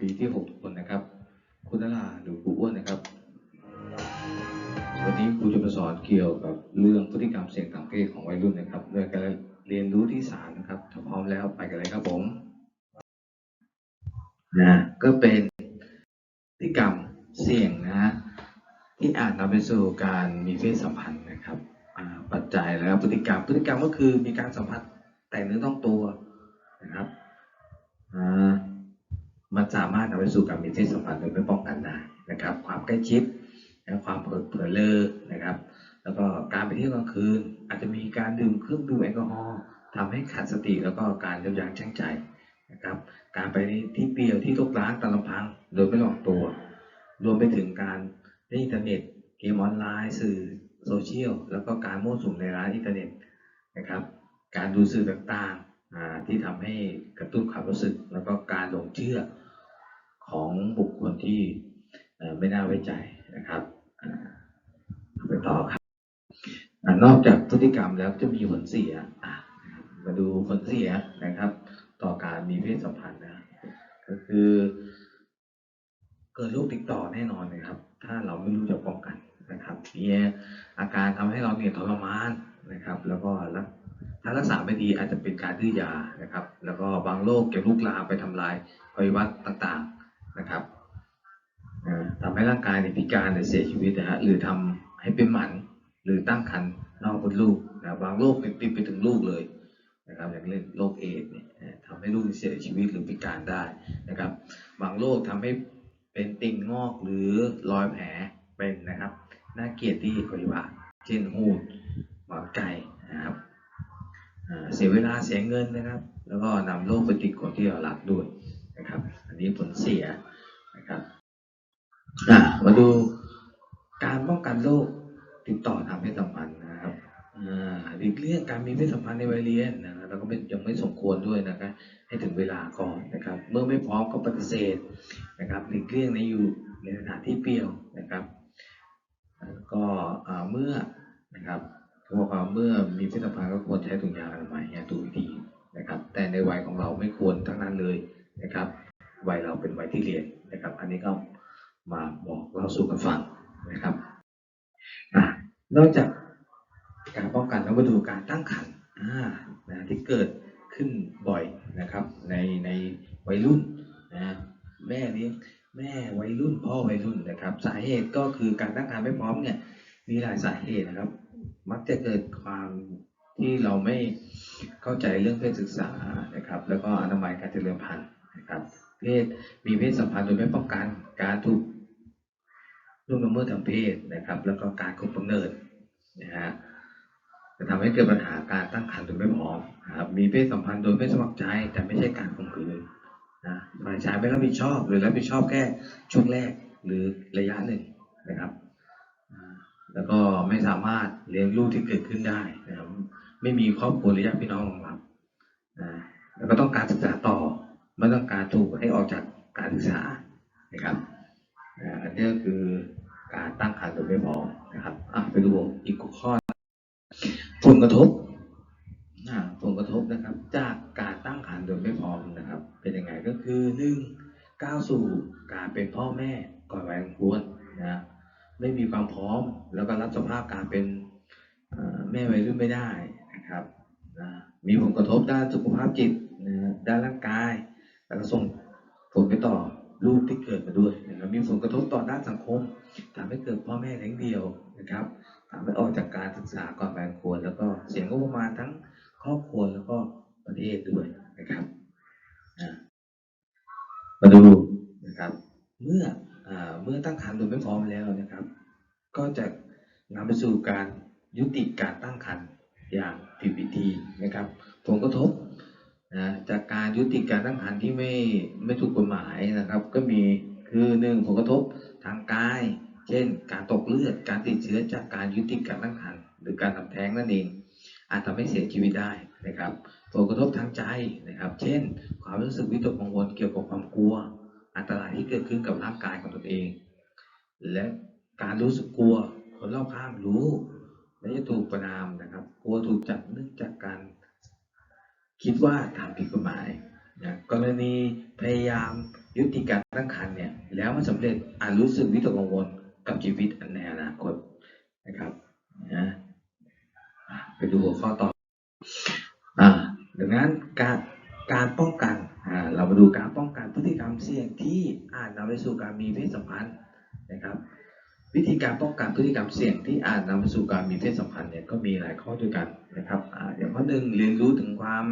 ปีที่หกทุกคนนะครับ คุณนราหรือครูอ้วนนะครับ วันนี้ครูจะมาสอนเกี่ยวกับเรื่องพฤติกรรมเสี่ยงทางเพศของวัยรุ่นนะครับโดยการเรียนรู้ที่สามนะครับถ้าพร้อมแล้วไปกันเลยครับผมนะก็เป็นพฤติกรรมเสี่ยงนะฮะที่อาจนำไปสู่การมีเพศสัมพันธ์นะครับอ่าปัจจัยแล้วพฤติกรรมพฤติกรรมก็คือมีการสัมผัสแต่เนื้อต้องตัวนะครับอ่า มันสามารถนำไปสู่การมีเพศสัมพันธ์โดยไม่ป้องกันได้นะครับ ความใกล้ชิดและความเผลอเผลอเลอนะครับ แล้วก็การไปเที่ยวกลางคืน อาจจะมีการดื่มเครื่องดื่มแอลกอฮอล์ทำให้ขาดสติแล้วก็การยับยั้งชั่งใจนะครับ การไปที่เปียวที่ทุกร้านตามลำพังโดยไม่ระวังตัว รวมไปถึงการเล่นอินเทอร์เน็ตเกมออนไลน์ สื่อโซเชียลแล้วก็การมั่วสุมในร้านอินเทอร์เน็ตนะครับ การดูสื่อต่างๆที่ทำให้กระตุ้นความรู้สึก แล้วก็การหลงเชื่อ ของบุคคลที่ไม่น่าไว้ใจนะครับไปต่อครับอนอกจากพฤติกรรมแล้วจะมีผลเสียมาดูผลเสียนะครับ ต่อการมีเพศสัมพันธ์นะก็คือเกิดโรคติดต่อแน่นอนนะครับ ถ้าเราไม่รู้จักป้องกันนะครับมีอาการทำให้เราเนี่ยทรมานนะครับ แล้วก็ถ้ารักษาไม่ดีอาจจะเป็นการดื้อยานะครับ แล้วก็บางโรคจะลุกลามไปทำลายอวัยวะต่างๆ นะครับอ่าทำให้ร่างกายเนี่ยพิการหรือเสียชีวิตนะฮะหรือทำให้เป็นหมันหรือตั้งครรภ์นอกมดลูกนะบางโรคเป็นติดไปถึงลูกเลยนะครับอย่างเช่นโรคเอดส์เนี่ยทำให้ลูกเสียชีวิตหรือพิการได้นะครับ บางโรคทำให้เป็นติ่งงอกหรือรอยแผลเป็นนะครับน่าเกลียดที่อวัยวะเช่นหูดหมอนไก่นะครับเสียเวลาเสียเงินนะครับ แล้วก็นำโรคไปติดคนที่เรารักด้วยนะครับ อันนี้ผลเสีย อะมาดูการป้องกันโรคติดต่อทางเพศสัมพันธ์นะครับอ่าหลีกเลี่ยงการมีเพศสัมพันธ์ในวัยเรียนนะครับแล้วก็ยังไม่สมควรด้วยนะครับให้ถึงเวลาก่อนนะครับ เมื่อไม่พร้อมก็ปฏิเสธนะครับหลีกเลี่ยงในอยู่ในสถานที่เปลี่ยวนะครับก็เมื่อนะครับเขาบอกว่าเมื่อมีเพศสัมพันธ์ก็ควรใช้ถุงยางอนามัยอย่างถูกวิธีนะครับ แต่ในวัยของเราไม่ควรทั้งนั้นเลยนะครับ วัยเราเป็นวัยที่เรียนนะครับ อันนี้ก็ มาบอกเล่าสู่กันฟังนะครับอนอกจากการป้องกันแล้วมาดูการตั้งครรภ์นะที่เกิดขึ้นบ่อยนะครับในในวัยรุ่นนะแม่เลี้ยงแม่วัยรุ่นพ่อวัยรุ่นนะครับ สาเหตุก็คือการตั้งครรภ์ไม่พร้อมเนี่ยมีหลายสาเหตุนะครับ มักจะเกิดความที่เราไม่เข้าใจเรื่องเพศศึกษานะครับ แล้วก็อนามัยการเจริญพันธุ์นะครับ เพศมีเพศสัมพันธ์โดยไม่ป้องกันการถูก ล่วงละเมิดทางเพศนะครับ แล้วก็การคุมกำเนิดนะฮะจะทำให้เกิดปัญหาการตั้งครรภ์โดยไม่พร้อมครับมีเพศสัมพันธ์โดยไม่สมัครใจ แต่ไม่ใช่การข่มขืนนะฝ่ายชายไม่รับผิดชอบหรือรับผิดชอบแค่ช่วงแรกหรือระยะหนึ่งนะครับ แล้วก็ไม่สามารถเลี้ยงลูกที่เกิดขึ้นได้นะครับไม่มีครอบครัวหรือญาติพี่น้องรองรับนะแล้วก็ต้องการศึกษาต่อไม่ต้องการถูกให้ออกจากการศึกษานะครับ นนี้ก็คือการตั้งครรภ์โดยไม่พร้อมนะครับอะไปดูอีกข้อผลกระทบอ่าผลกระทบนะครับ จากการตั้งครรภ์โดยไม่พร้อมนะครับ เป็นยังไงก็คือหนึ่งก้าวสู่การเป็นพ่อแม่ก่อนวัยอันควรนะไม่มีความพร้อมแล้วก็รับสภาพการเป็นแม่วัยรุ่นไม่ได้นะครับนะมีผลกระทบด้านสุขภาพจิตนะด้านร่างกาย แล้วก็ส่งผลไปต่อ ลูกที่เกิดมาด้วยนะครับมีผลกระทบต่อด้านสังคมทำให้เกิดพ่อแม่เลี้ยงเดี่ยวนะครับทำให้ออกจากการศึกษาก่อนวัยอันควร แล้วก็เสียงงบประมาณทั้งครอบครัวแล้วก็ประเทศด้วยนะครับมาดูนะครับ เมื่ออเมื่อตั้งครรภ์โดยไม่พร้อมแล้วนะครับ ก็จะนำไปสู่การยุติการตั้งครรภ์อย่างผิดวิธีนะครับ ผลกระทบ นะจากการยุติการตั้งครรภ์ที่ไม่ไม่ถูกกฎหมายนะครับ ก็มีคือหนึ่งผลกระทบทางกาย เช่น การตกเลือดการติดเชื้อจากการยุติการตั้งครรภ์หรือการทำแท้งนั่นเอง อาจทำให้เสียชีวิตได้นะครับ ผลกระทบทางใจนะครับ เช่น ความรู้สึกวิตกกังวลเกี่ยวกับความกลัว อันตรายที่เกิดขึ้นกับร่างกายของตนเอง และการรู้สึกกลัวคนรอบข้างรู้และจะถูกประนามนะครับ กลัวถูกจับเนื่องจากการ คิดว่าทำผิดกฎหมายนะกรณีพยายามยุติการตั้งครรภ์เนี่ยแล้วมันสำเร็จอาจรู้สึกวิตกกังวลกับชีวิตในอนาคตนะครับนะอะไปดูหัวข้อต่ออ่าดังนั้นการการป้องกันอ่าเรามาดูการป้องกันพฤติกรรมเสี่ยงที่อาจนำไปสู่การมีเพศสัมพันธ์นะครับ วิธีการป้องกันพฤติกรรมเสี่ยงที่อาจนำไปสู่การมีเพศสัมพันธ์เนี่ยก็มีหลายข้อด้วยกันนะครับออย่างข้อหนึ่งเรียนรู้ถึงความ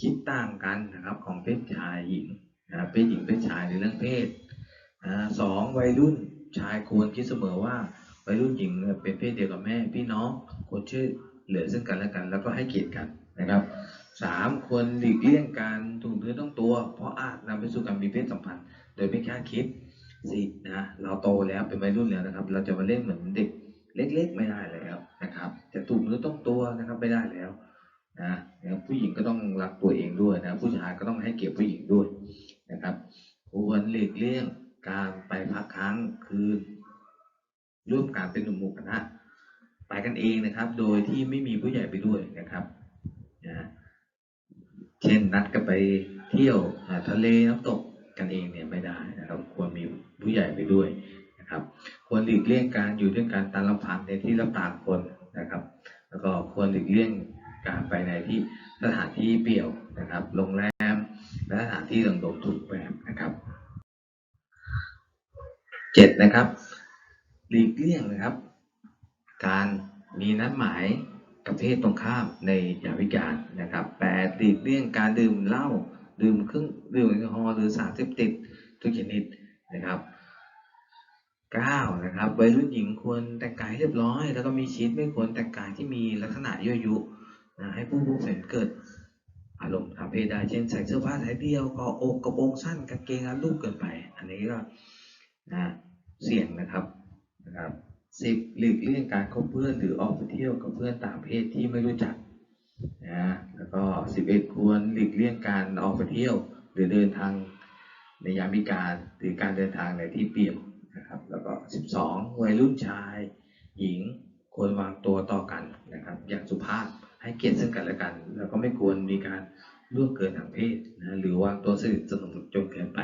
คิดต่างกันนะครับของเพศชายหญิงนะเพศหญิงเพศชายในเรื่องเพศสองวัยรุ่นชายควรคิดเสมอว่าวัยรุ่นหญิงเป็นเพศเดียวกับแม่ พี่น้องควรช่วยเหลือซึ่งกันและกัน แล้วก็ให้เกียรติกันนะครับสามควรหลีกเลี่ยงการถูกเนื้อต้องตัว เพราะอาจนำไปสู่การมีเพศสัมพันธ์ โดยไม่คาดคิด สี่นะเราโตแล้วเป็นวัยรุ่นแล้วนะครับ เราจะมาเล่นเหมือนเด็กเล็ก ๆ ไม่ได้แล้วนะครับ จะถูกเนื้อต้องตัวนะครับไม่ได้แล้วนะผู้หญิงก็ต้องรักตัวเองด้วยนะ ผู้ชายก็ต้องให้เกียรติผู้หญิงด้วยนะครับควรหลีกเลี่ยงการไปพักค้างคืนร่วมการเป็นหนุ่มหมู่คณะไปกันเองนะครับ โดยที่ไม่มีผู้ใหญ่ไปด้วยนะครับนะเช่นนัดกันไปเที่ยวหาทะเลน้ำตก กันเองเนี่ยไม่ได้นะครับควรมีผู้ใหญ่ไปด้วยนะครับ ควรหลีกเลี่ยงการอยู่ด้วยกันตามลำพังในที่รับตาคนนะครับ แล้วก็ควรหลีกเลี่ยงการไปในที่สถานที่เปี่ยวนะครับโรงแรมและสถานที่ต่างๆทุกแบบนะครับเจ็ดนะครับหลีกเลี่ยงนะครับ การมีนัดหมายกับเพศตรงข้ามในยามวิการนะครับแปดหลีกเลี่ยงการดื่มเหล้า ดื่มเครื่องดื่มแอลกอฮอล์หรือสารเสพติดทุกชนิดนะครับเก้านะครับวัยรุ่นหญิงควรแต่งกายเรียบร้อย แล้วก็มีชีตไม่ควรแต่งกายที่มีลักษณะยั่วยุนะให้ผู้พบเห็นเกิดอารมณ์ทางเพศได้เช่นใส่เสื้อผ้าสายเดียวกาะอกกระโปรงสั้นกางเกงรัดรูปเกินไป อันนี้ก็นะเสี่ยงนะครับนะครับสิบหลีกเลี่ยงการคบเพื่อนหรือออกไปเที่ยวกับเพื่อนต่างเพศที่ไม่รู้จัก นะแล้วก็สิบเอ็ดควรหลีกเลี่ยงการออกไปเที่ยว หรือเดินทางในยามวิการหรือการเดินทางในที่เปี่ยวนะครับ แล้วก็สิบสองวัยรุ่นชาย หญิงควรวางตัวต่อกันนะครับ อย่างสุภาพให้เกียรติซึ่งกันและกัน แล้วก็ไม่ควรมีการล่วงเกินทางเพศนะหรือวางตัวสนิทสนมจนเกินไป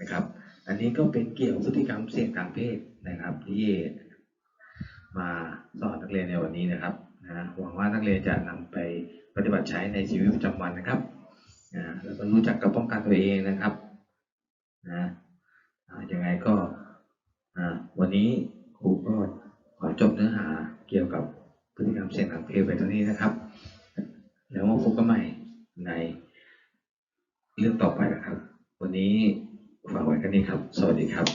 นะครับ อันนี้ก็เป็นเกี่ยวกับพฤติกรรมเสี่ยงทางเพศนะครับ ที่มาสอนนักเรียนในวันนี้นะครับ นะหวังว่านักเรียนจะนำไปปฏิบัติใช้ในชีวิตประจำวันนะครับนะแล้วก็รู้จักกับป้องกันตัวเองนะครับนะยังไงก็วันนี้ครูก็ขอจบเนื้อหาเกี่ยวกับพฤติกรรมเสี่ยงทางเพศไปเท่านี้นะครับ แล้วมาพบกันใหม่ในเรื่องต่อไปนะครับ วันนี้ฝากไว้แค่นี้ครับ สวัสดีครับ